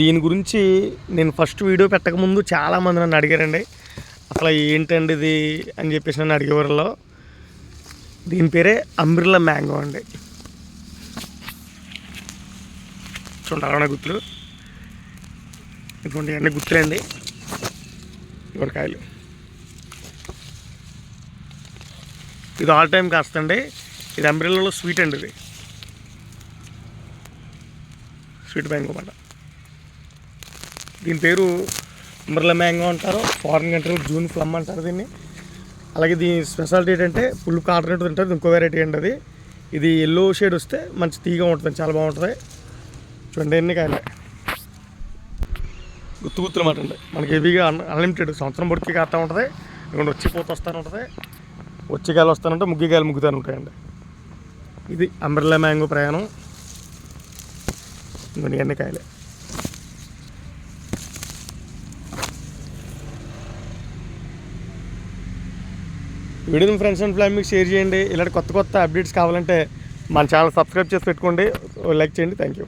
దీని గురించి నేను ఫస్ట్ వీడియో పెట్టకముందు చాలామంది నన్ను అడిగారండి. అసలు ఏంటండి ఇది అని చెప్పేసి నన్ను అడిగేవారిలో దీని పేరే అంబ్రిల్లా మ్యాంగో అండి. చూడండి అలానే గుర్తులు ఇటువంటి అన్ని గుర్తులండి ఇవ్వరు ఇది ఆల్ టైం కాస్తండి ఇది అంబ్రిల్లాలో స్వీట్ అండి ఇది. స్వీట్ మ్యాంగో అంట దీని పేరు అంబ్రిల్లా మ్యాంగో అంటారు ఫారెన్ కంట్రీ జూన్ ఫ్లమ్ అంటారు దీన్ని. అలాగే దీని స్పెషాలిటీ ఏంటంటే ఫుల్ కార్బోనేట్ ఉంటుంది ఇంకో వెరైటీ అండి అది. ఇది ఎల్లో షేడ్ వస్తే మంచి తీగా ఉంటుంది చాలా బాగుంటుంది. చూడండి ఎన్ని కాయలు. గుత్తు గుత్తులు మాట అండి. మనకి హెవీగా అన్లిమిటెడ్ సంవత్సరం పొడికి కాస్తా ఉంటుంది. ఇక్కడ వచ్చి పోత వస్తూ ఉంటుంది. వచ్చి కాయలు వస్తానంటే ముగ్గి కాయలు ముగ్గుతాను ఉంటాయండి. ఇది అంబ్రిల్లా మ్యాంగో ప్రయాణం. ఇంకొన్ని ఎన్ని కాయలే. వీడియోని ఫ్రెండ్స్ అండ్ ఫ్యామిలీకి షేర్ చేయండి. ఇలాంటి కొత్త కొత్త అప్డేట్స్ కావాలంటే మన ఛానల్ సబ్స్క్రైబ్ చేసి పెట్టుకోండి. లైక్ చేయండి. Thank you